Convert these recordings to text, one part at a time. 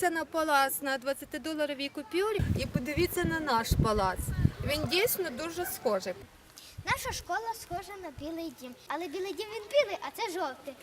подивіться на палац на 20-доларовій купюрі і подивіться на наш палац. Він дійсно дуже схожий. Наша школа схожа на білий дім, але білий дім він білий, а це жовтий.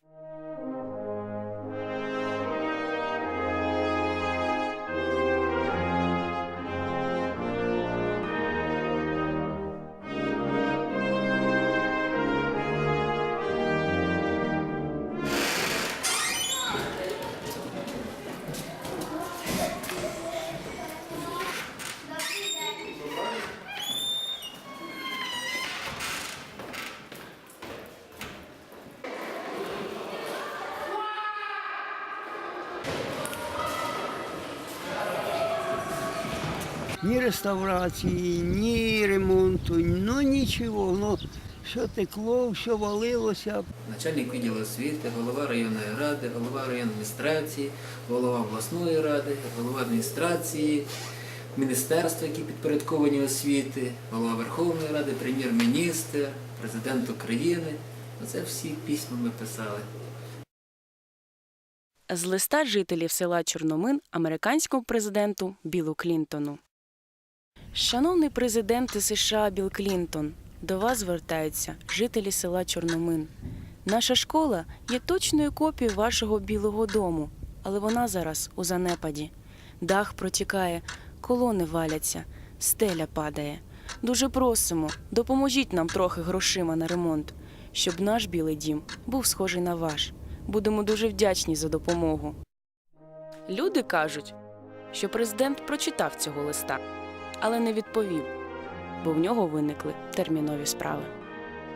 Ні реставрації, ні ремонту, ну нічого. Ну, що текло, що валилося. начальник відділу освіти, голова районної ради, голова районної адміністрації, голова обласної ради, голова адміністрації, міністерства, які підпорядковані освіти, голова Верховної Ради, прем'єр-міністр, президент України. Оце всі письма ми писали. З листа жителів села Чорномин американському президенту Білу Клінтону. Шановний президенте США Білл Клінтон, до вас звертаються жителі села Чорномин. Наша школа є точною копією вашого білого дому, але вона зараз у занепаді. Дах протікає, колони валяться, стеля падає. Дуже просимо, допоможіть нам трохи грошима на ремонт, щоб наш білий дім був схожий на ваш. Будемо дуже вдячні за допомогу. Люди кажуть, що президент прочитав цього листа, але не відповів, бо в нього виникли термінові справи.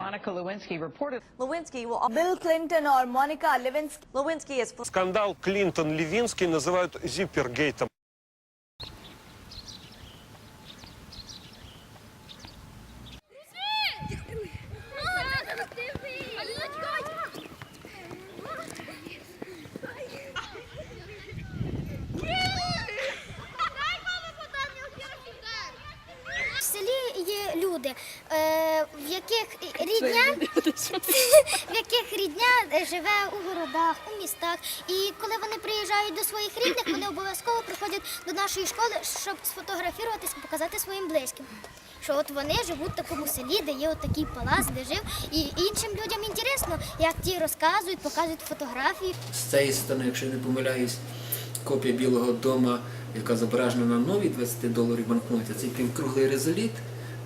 Monica Lewinsky reported Lewinsky will Bill Clinton or Monica Lewinsky. Lewinsky is Скандал Клинтон-Левинский называют зиппергейтом. В селі є люди, е, в яких рідня, в яких рідня живе у городах, у містах. І коли вони приїжджають до своїх рідних, вони обов'язково приходять до нашої школи, щоб сфотографуватися, показати своїм близьким. Що от вони живуть в такому селі, де є от такий палац, де жив, і іншим людям інтересно, як ті розказують, показують фотографії. З цієї сторони, якщо я не помиляюсь, копія Білого дома, яка зображена на новій 20 доларів банкноті, це півкруглий резоліт,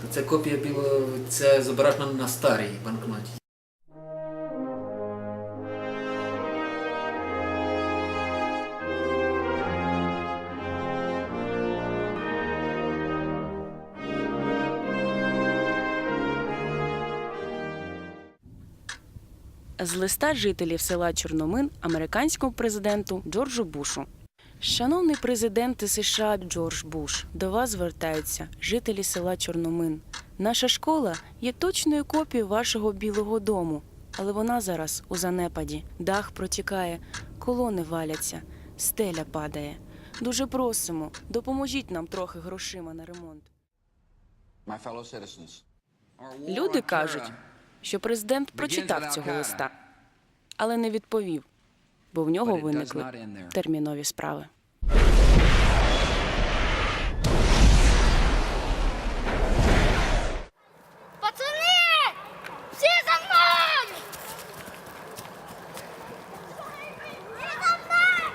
то це копія білого, це зображена на старій банкноті. З листа жителів села Чорномин американському президенту Джорджу Бушу. Шановний президенте США Джордж Буш, до вас звертаються жителі села Чорномин. Наша школа є точною копією вашого білого дому, але вона зараз у занепаді. Дах протікає, колони валяться, стеля падає. Дуже просимо, допоможіть нам трохи грошима на ремонт. Люди кажуть, що президент прочитав цього листа, але не відповів, бо в нього виникли термінові справи. Пацани! Всі за мною! Всі за мною!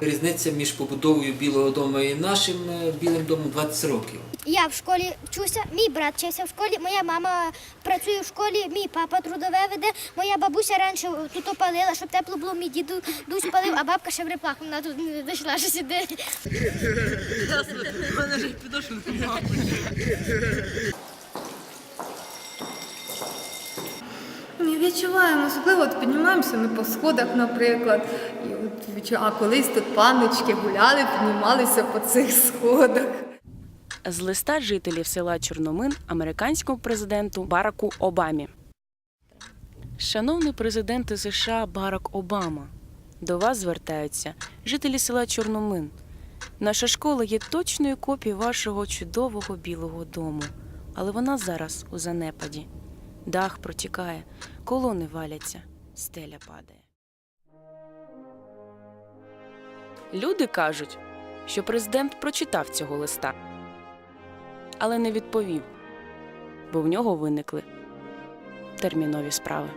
Різниця між побудовою Білого дому і нашим е, білим домом 20 років. Я в школі вчуся, мій брат вчився в школі, моя мама працює в школі, мій папа трудове веде, моя бабуся раніше тут опалила, щоб тепло було, мій діду дусь палив, а бабка ще в реплах, вона тут не дійшла що сюди. Ми відчуваємо, особливо от піднімаємося ми по сходах, наприклад. І от відчуваємо, а колись тут паночки гуляли, піднімалися по цих сходах. З листа жителів села Чорномин американському президенту Бараку Обамі. Шановний президенте США Барак Обама, до вас звертаються жителі села Чорномин. Наша школа є точною копією вашого чудового білого дому, але вона зараз у занепаді. Дах протікає, колони валяться, стеля падає. Люди кажуть, що президент прочитав цього листа, але не відповів, бо в нього виникли термінові справи.